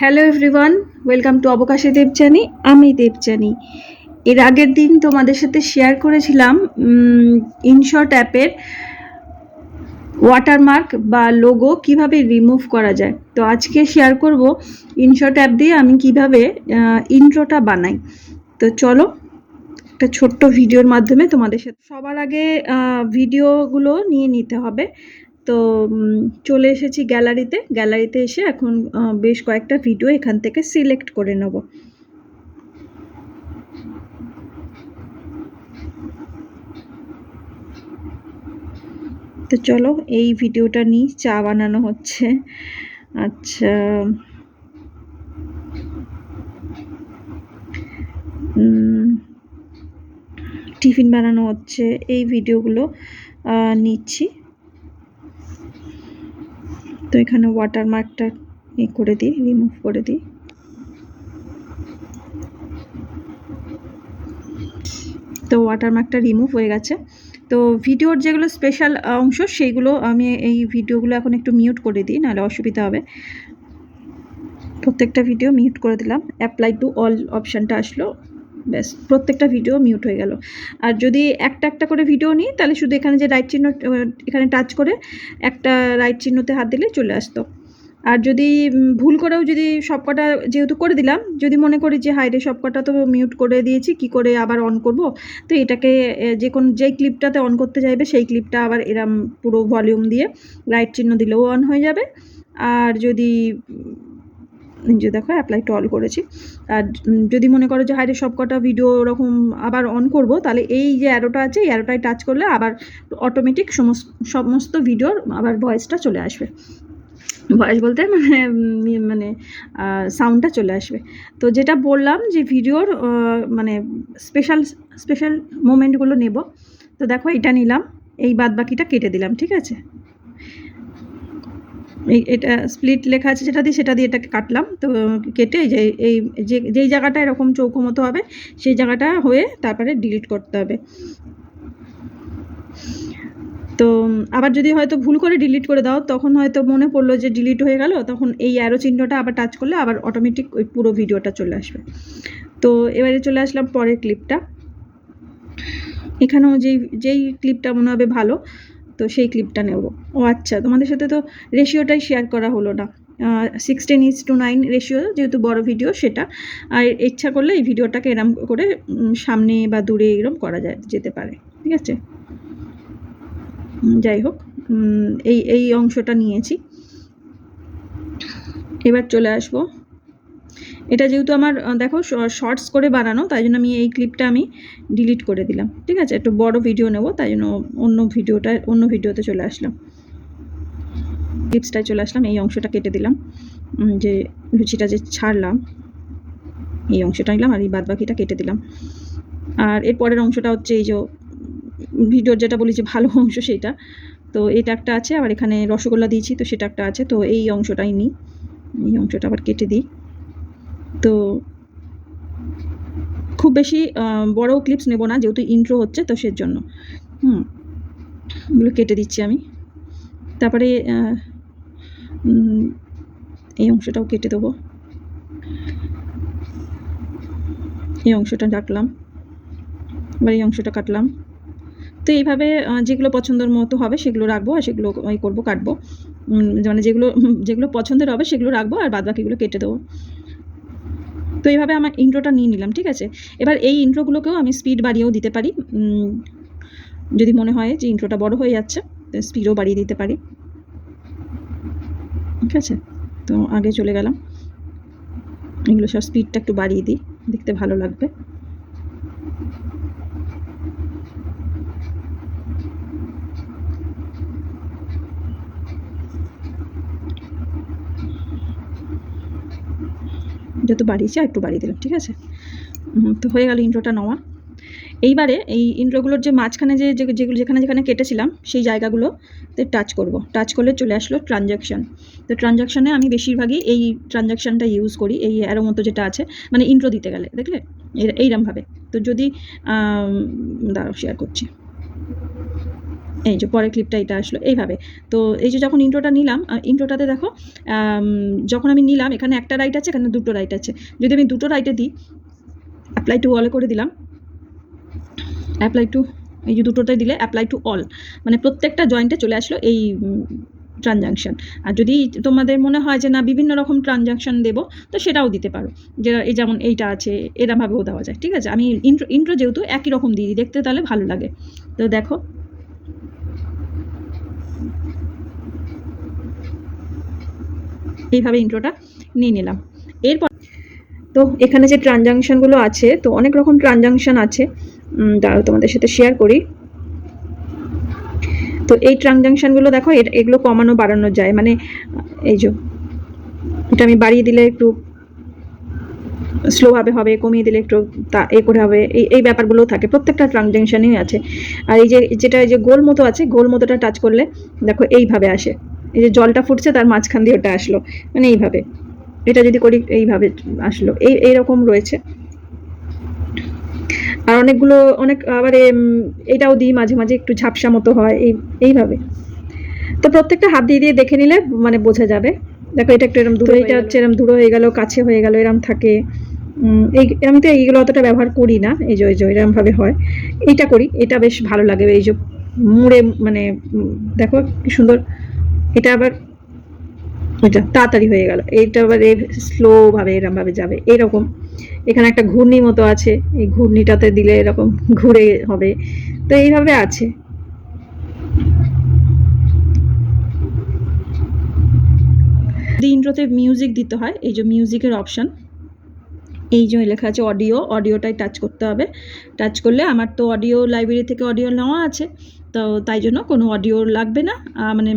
Hello everyone welcome to অবকাশে দেবজানি আমি দেবজানি এর আগের দিন তোমাদের সাথে শেয়ার করেছিলাম ইনশর্ট অ্যাপের ওয়াটারমার্ক বা লোগো কীভাবে রিমুভ করা যায়। তো আজকে শেয়ার করব ইনশর্ট অ্যাপ দিয়ে আমি কীভাবে ইন্ট্রোটা বানাই। তো চলো, একটা ছোট্ট ভিডিওর মাধ্যমে তোমাদের সাথে সবার আগে ভিডিওগুলো নিয়ে নিতে হবে। তো চলে এসেছি গ্যালারিতে। গ্যালারিতে এসে এখন বেশ কয়েকটা ভিডিও এখান থেকে সিলেক্ট করে নেব। তো চলো, এই ভিডিওটা নিই, চা বানানো হচ্ছে। আচ্ছা। টিফিন বানানো হচ্ছে, এই ভিডিওগুলো নিচ্ছি। তো এখানে ওয়াটারমার্কটা এ করে দিই রিমুভ করে দিই। তো ওয়াটারমার্কটা রিমুভ হয়ে গেছে। তো ভিডিওর যেগুলো স্পেশাল অংশ সেইগুলো আমি এই ভিডিওগুলো এখন একটু মিউট করে দিই, নাহলে অসুবিধা হবে। প্রত্যেকটা ভিডিও মিউট করে দিলাম। অ্যাপ্লাই টু অল অপশানটা আসলো। ব্যাস, প্রত্যেকটা ভিডিও মিউট হয়ে গেল। আর যদি একটা একটা করে ভিডিও নিই, তাহলে শুধু এখানে যে রাইট চিহ্ন এখানে টাচ করে একটা রাইট চিহ্নতে হাত দিলে চলে আসতো। আর যদি ভুল করেও যদি সবকটা যেহেতু করে দিলাম, যদি মনে করি যে হাইরে সবকটা তো মিউট করে দিয়েছি, কি করে আবার অন করব? তো এটাকে যে কোন যেই ক্লিপটাতে অন করতে চাইবে, সেই ক্লিপটা আবার এরম পুরো ভলিউম দিয়ে রাইট চিহ্ন দিলেও অন হয়ে যাবে। আর যদি যে দেখো অ্যাপ্লাই টু অল করেছি। আর যদি মনে করো যে হাইরে সবকটা ভিডিও ওরকম আবার অন করব, তাহলে এই যে অ্যারোটা আছে, এই অ্যারোটায় টাচ করলে আবার অটোমেটিক সমস্ত সমস্ত ভিডিওর আবার ভয়েসটা চলে আসবে। ভয়েস বলতে মানে মানে সাউন্ডটা চলে আসবে। তো যেটা বললাম যে ভিডিওর মানে স্পেশাল স্পেশাল মোমেন্টগুলো নেব। তো দেখো, এটা নিলাম, এই বাদ বাকিটা কেটে দিলাম, ঠিক আছে? এটা স্প্লিট লেখা আছে যেটা দিয়ে সেটা দিয়ে এটাকে কাটলাম। তো কেটে যে, এই যে, যেই জায়গাটা এরকম চৌকো মতো হবে, সেই জায়গাটা হয়ে তারপরে ডিলিট করতে হবে। তো আবার যদি হয়তো ভুল করে ডিলিট করে দাও, তখন হয়তো মনে পড়ল যে ডিলিট হয়ে গেল, তখন এই অ্যারো চিহ্নটা আবার টাচ করলে আবার অটোমেটিক ওই পুরো ভিডিওটা চলে আসবে। তো এবারে চলে আসলাম পরের ক্লিপটা এখানেও যেই যেই ক্লিপটা মনে হবে ভালো। তো সেই ক্লিপটা নেব। ও আচ্ছা তোমাদের সাথে তো রেশিওটাই শেয়ার করা হলো না। Sixteen is to nine ratio যেহেতু বড় ভিডিও সেটা। আর ইচ্ছা করলে এই ভিডিওটাকে এরম করে সামনে বা দূরে এরম করা যায়, যেতে পারে। ঠিক আছে? যাই হোক এই এই অংশটা নিয়েছি। এবার চলে আসব। এটা যেহেতু আমার দেখো শর্টস করে বানানো, তাই জন্য আমি এই ক্লিপটা আমি ডিলিট করে দিলাম। ঠিক আছে? একটু বড় ভিডিও নেব, তাই জন্য অন্য ভিডিওটা অন্য ভিডিওতে চলে আসলাম। ক্লিপসটায় চলে আসলাম, এই অংশটা কেটে দিলাম। যে লুচিটা যে ছাড়লাম, এই অংশটা নিলাম আর এই বাদ বাকিটা কেটে দিলাম। আর এর পরের অংশটা হচ্ছে এই যে, ভিডিওর যেটা বলি যে ভালো অংশ সেটা, তো এটা একটা আছে, আবার এখানে রসগোল্লা দিয়েছি, তো সেটা একটা আছে, তো এই অংশটাই নিই। এই অংশটা আবার কেটে দিই। তো খুব বেশি বড় ক্লিপস নেব না, যেহেতু ইন্ট্রো হচ্ছে, তো সের জন্য হুম, এগুলো কেটে দিচ্ছি আমি। তারপরে এই অংশটাও কেটে দেবো। এই অংশটা রাখলাম। এবার এই অংশটা কাটলাম। তো এইভাবে যেগুলো পছন্দের মতো হবে, সেগুলো রাখব, আর সেগুলো এই করব, কাটবো। মানে যেগুলো যেগুলো পছন্দের হবে, সেগুলো রাখব, আর বাদ বাকিগুলো কেটে দেবো। তো এইভাবে আমার ইন্ট্রোটা নিয়ে নিলাম, ঠিক আছে? এবার এই ইন্ট্রোগুলোকেও আমি স্পিড বাড়িয়েও দিতে পারি। যদি মনে হয় যে ইন্ট্রোটা বড় হয়ে যাচ্ছে স্পিডও বাড়িয়ে দিতে পারি। ঠিক আছে? তো আগে চলে গেলাম। এগুলো সব স্পিডটা একটু বাড়িয়ে দিই, দেখতে ভালো লাগবে। যত বাড়িয়েছি আর একটু বাড়িয়ে দিলাম, ঠিক আছে? তো হয়ে গেল ইন্ট্রোটা নেওয়া। এইবারে এই ইন্ট্রোগুলোর যে মাঝখানে যে যেগুলো যেখানে যেখানে কেটেছিলাম, সেই জায়গাগুলোতে টাচ করব। টাচ করলে চলে আসলো ট্রানজ্যাকশান তো ট্রানজ্যাকশানে আমি বেশিরভাগই এই ট্রানজ্যাকশানটা ইউজ করি, এই অ্যারো মতো যেটা আছে মানে ইন্ট্রো দিতে গেলে, দেখলে? এই- এইরমভাবে। তো যদি দাঁড়াও শেয়ার করছি। এই যে পরের ক্লিপটা এটা আসলো, এইভাবে। তো এই যে যখন ইন্ট্রোটা নিলাম ইন্ট্রোটাতে দেখো যখন আমি নিলাম, এখানে একটা রাইট আছে, এখানে দুটো রাইট আছে। যদি আমি দুটো রাইটে দিই অ্যাপ্লাই টু অলে করে দিলাম। অ্যাপ্লাই টু এই যে দুটোতে দিলে অ্যাপ্লাই টু অল মানে প্রত্যেকটা জয়েন্টে চলে আসলো এই ট্রানজাকশন আর যদি তোমাদের মনে হয় যে, না, বিভিন্ন রকম ট্রানজাকশন দেবো, তো সেটাও দিতে পারো। যে, এই যেমন এইটা আছে, এরমভাবেও দেওয়া যায়। ঠিক আছে? আমি ইন্ট্রো ইন্ট্রো যেহেতু একই রকম দিই, দেখতে তাহলে ভালো লাগে। তো দেখো এইভাবে ইন্ট্রোটা নিয়ে নিলাম। এরপর তো এখানে যে ট্রানজাকশানগুলো আছে, তো অনেক রকম ট্রানজাকশান আছে। দাঁড়াও তোমাদের সাথে শেয়ার করি। তো এই ট্রানজাকশানগুলো দেখো এগুলো কমানো বাড়ানো যায়। মানে এই যে, এটা আমি বাড়িয়ে দিলে একটু স্লোভাবে হবে, কমিয়ে দিলে একটু তা এ করে হবে, এই এই ব্যাপারগুলোও থাকে। প্রত্যেকটা ট্রানজাকশানেই আছে। আর এই যে, যেটা এই যে গোল মতো আছে গোল মতোটা টাচ করলে দেখো এইভাবে আসে। এই যে জলটা ফুটছে তার মাঝখান দিয়ে ওটা আসলো। মানে এইভাবে। এটা যদি করি এইভাবে আসলো। এই এইরকম রয়েছে। আর অনেকগুলো অনেক আবার এটাও দিই মাঝে মাঝে একটু ঝাপসা মতো হয়। এই এইভাবে। তো প্রত্যেকটা হাত দিয়ে দিয়ে দেখে নিলে মানে বোঝা যাবে। দেখো এটা একটু এরম দূরে এটা হচ্ছে এরম দূরে হয়ে গেল কাছে হয়ে গেল এরম থাকে। এই আমি তো এইগুলো অতটা ব্যবহার করি না। এই যে এই যে এরম ভাবে হয়। এইটা করি। এটা বেশ ভালো লাগে। এই যে মুড়ে মানে দেখো কি সুন্দর এটা আবার এটা তাড়াতাড়ি হয়ে গেল। এইটা আবার স্লো ভাবে এরম ভাবে যাবে। এরকম। এখানে একটা ঘূর্ণি মতো আছে। এই ঘূর্ণিটাতে দিলে এরকম ঘুরে হবে। তো এইভাবে আছে। ইন্ট্রোতে মিউজিক দিতে হয়। এই যে মিউজিকের অপশন এই যে লেখা আছে অডিও অডিওটাই টাচ করতে হবে। টাচ করলে আমার তো অডিও লাইব্রেরি থেকে অডিও নেওয়া আছে। তো তাই জন্য কোনো অডিও লাগবে না। মানে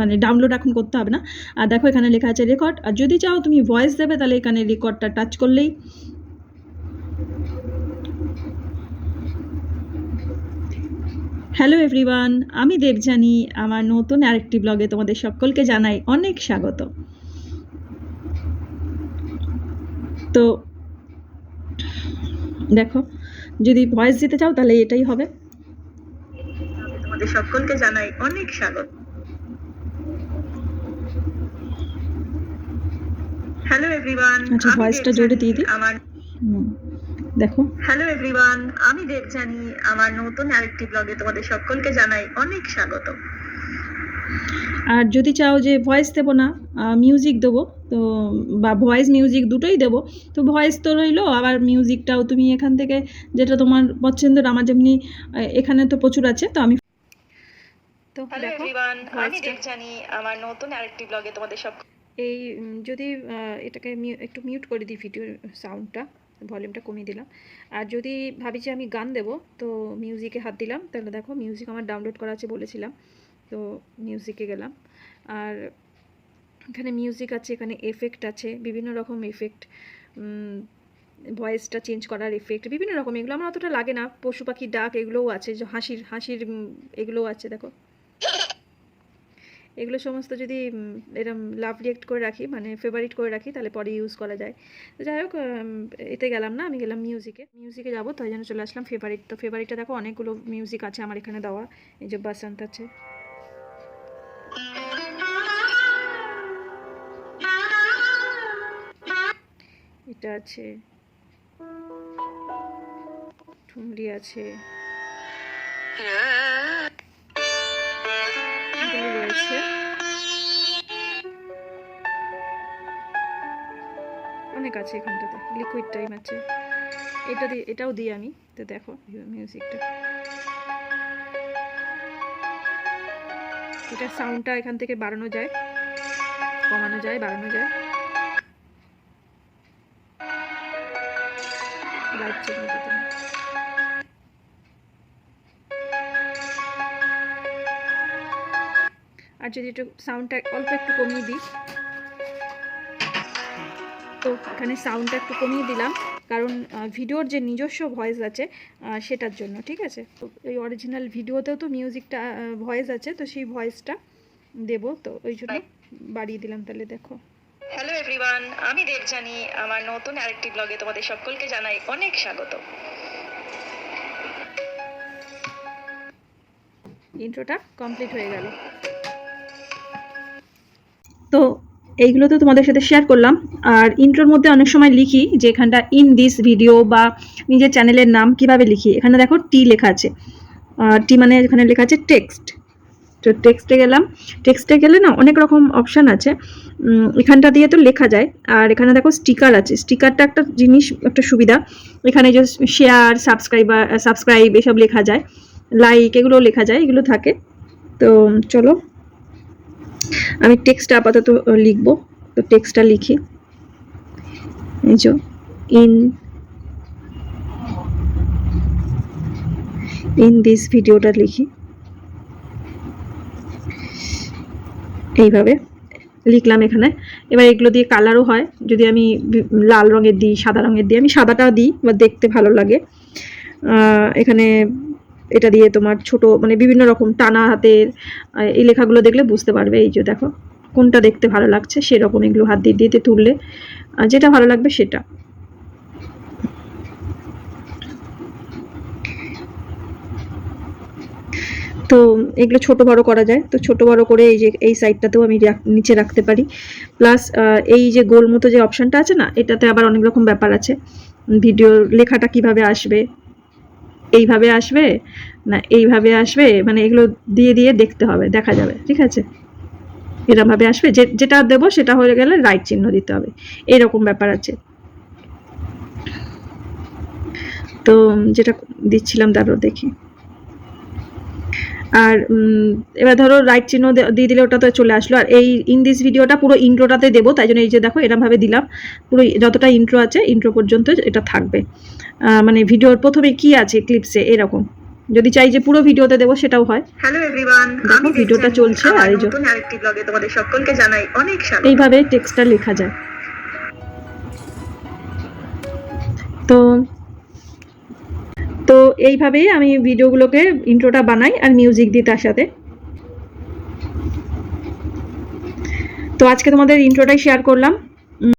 মানে ডাউনলোড এখন করতে হবে না। আর দেখো এখানে লেখা আছে রেকর্ড আর যদি চাও তুমি ভয়েস দেবে, তাহলে এখানে রেকর্ডটা টাচ করলেই। হ্যালো এভরিওয়ান আমি দেবজানি আমার নতুন আরেকটি ব্লগে তোমাদের সকলকে জানাই অনেক স্বাগত। তো, দেখো, যদি ভয়েস দিতে চাও, তাহলে এটাই হবে। তোমাদের সকলকে জানাই অনেক স্বাগত। হ্যালো এভরিওয়ান আচ্ছা, ভয়েসটা জোরে দিয়ে দিই। আমার দেখো। হ্যালো এভরিওয়ান আমি দেবজানি আমার নতুন আরেকটি ব্লগে তোমাদের সকলকে জানাই অনেক স্বাগত। আর যদি চাও যে ভয়েস দেবো না মিউজিক দেবো তো বা ভয়েস মিউজিক দুটোই দেবো তো ভয়েস তো রইল আবার মিউজিকটাও তুমি এখান থেকে যেটা তোমার পছন্দের আমার যেমনি এখানে তো প্রচুর আছে তো আমি তো দেখো আমি আমার নতুন আরেকটি ব্লগে তোমাদের সব এই যদি এটাকে একটু মিউট করে দিই ভিডিও সাউন্ডটা ভলিউমটা কমিয়ে দিলাম। আর যদি ভাবি যে আমি গান দেবো তো মিউজিকে হাত দিলাম। তাহলে দেখো মিউজিক আমার ডাউনলোড করা আছে বলেছিলাম তো মিউজিকে গেলাম। আর এখানে মিউজিক আছে এখানে এফেক্ট আছে বিভিন্ন রকম এফেক্ট ভয়েসটা চেঞ্জ করার এফেক্ট বিভিন্ন রকম। এগুলো আমার অতটা লাগে না। পশু পাখির ডাক এগুলোও আছে হাসির হাসির এগুলোও আছে দেখো। এগুলো সমস্ত যদি এরম লাভ রিয়েক্ট করে রাখি মানে ফেভারিট করে রাখি তাহলে পরে ইউজ করা যায়। তো যাই হোক এতে গেলাম না আমি গেলাম মিউজিকে মিউজিকে যাব তাই জন্য চলে আসলাম ফেভারিট তো ফেভারিটটা দেখো অনেকগুলো মিউজিক আছে আমার এখানে দেওয়া এই যে বাসন্ত আছে। এটা আছে। ঠুমরি আছে। রয়েছে। অনেক আছে এখানটাতে লিকুইড টাইম আছে। এটা দিয়ে, এটাও দিই আমি। তো দেখো মিউজিকটা এটা সাউন্ডটা এখান থেকে বাড়ানো যায়। কমানো যায়, বাড়ানো যায়। আর যদি একটু সাউন্ডটা অল্প একটু কমিয়ে দিই। তো এখানে সাউন্ডটা একটু কমিয়ে দিলাম কারণ ভিডিওর যে নিজস্ব ভয়েস আছে সেটার জন্য ঠিক আছে? তো এই অরিজিনাল ভিডিওতেও তো মিউজিকটা ভয়েস আছে তো সেই ভয়েসটা দেবো তো ওই জন্য বাড়িয়ে দিলাম তাহলে দেখো। হ্যালো এভরিওয়ান আমি দেবজানি আমার নতুন আরেকটি ব্লগে তোমাদের সকলকে জানাই অনেক স্বাগত। ইন্ট্রোটা কমপ্লিট হয়ে গেল। তো এইগুলো তো তোমাদের সাথে শেয়ার করলাম। আর ইন্ট্রোর মধ্যে অনেক সময় লিখি যে এখানটা ইন দিস ভিডিও বা নিজের চ্যানেলের নাম কীভাবে লিখি। এখানে দেখো টি লেখা আছে। টি মানে এখানে লেখা আছে টেক্সট তো টেক্সটে গেলাম। টেক্সটে গেলে না অনেক রকম অপশান আছে। এখানটা দিয়ে তো লেখা যায়। আর এখানে দেখো স্টিকার আছে। স্টিকারটা একটা জিনিস, একটা সুবিধা। এখানে যে শেয়ার সাবস্ক্রাইবার সাবস্ক্রাইব এসব লেখা যায়। লাইক এগুলো লেখা যায়। এগুলো থাকে। তো চলো। আমি টেক্সটটা আপাতত লিখব, তো টেক্সটটা লিখি। এই যে ইন ইন দিস ভিডিওটা লিখি। এইভাবে লিখলাম এখানে। এবার এগুলো দিয়ে কালারও হয়। যদি আমি লাল রঙের দিই, সাদা রঙের দিই, আমি সাদাটা দিই বা দেখতে ভালো লাগে। এখানে এটা দিয়ে তোমার ছোট মানে বিভিন্ন রকম টানা হাতের এই লেখাগুলো দেখলে বুঝতে পারবে। এই যে দেখো, কোনটা দেখতে ভালো লাগছে সেরকম এগুলো হাত দিয়ে দিয়ে তুললে যেটা ভালো লাগবে সেটা। তো এগুলো ছোট বড় করা যায়। তো ছোট বড় করে এই যে, এই সাইডটাতেও আমি নিচে রাখতে পারি। প্লাস এই যে গোল মতো যে অপশনটা আছে না, এটাতে আবার অনেক রকম ব্যাপার আছে। ভিডিও লেখাটা কীভাবে আসবে এইভাবে আসবে, না এইভাবে আসবে মানে এগুলো দিয়ে দিয়ে দেখতে হবে, দেখা যাবে, ঠিক আছে? এরমভাবে আসবে, যে, যেটা দেবো সেটা হয়ে গেলে রাইট চিহ্ন দিতে হবে, এরকম ব্যাপার আছে। তো যেটা দিচ্ছিলাম তারপর দেখি। আর এবার ধরো রাইট চিহ্ন দিয়ে দিলে ওটা তো চলে আসলো। আর এই ইন দিস ভিডিওটা পুরো ইন্ট্রোটাতে দেবো তাই জন্য এই যে দেখো এরমভাবে দিলাম। পুরো যতটা ইন্ট্রো আছে ইন্ট্রো পর্যন্ত এটা থাকবে। মানে ভিডিওর প্রথমে কি আছে ক্লিপসে এরকম। যদি চাই যে পুরো ভিডিওতে দেবো সেটাও হয়। হ্যালো এভরিওয়ান দেখো, আমি ভিডিওটা চলছে আর এই যে- আরেকটি ব্লগে তোমাদের সকলকে জানাই অনেক স্বাগত। এইভাবে টেক্সটটা লেখা যায়। তো তো এইভাবেই আমি ভিডিওগুলোকে ইন্ট্রোটা বানাই আর মিউজিক দিই তার সাথে। তো আজকে তোমাদের ইন্ট্রোটাই শেয়ার করলাম।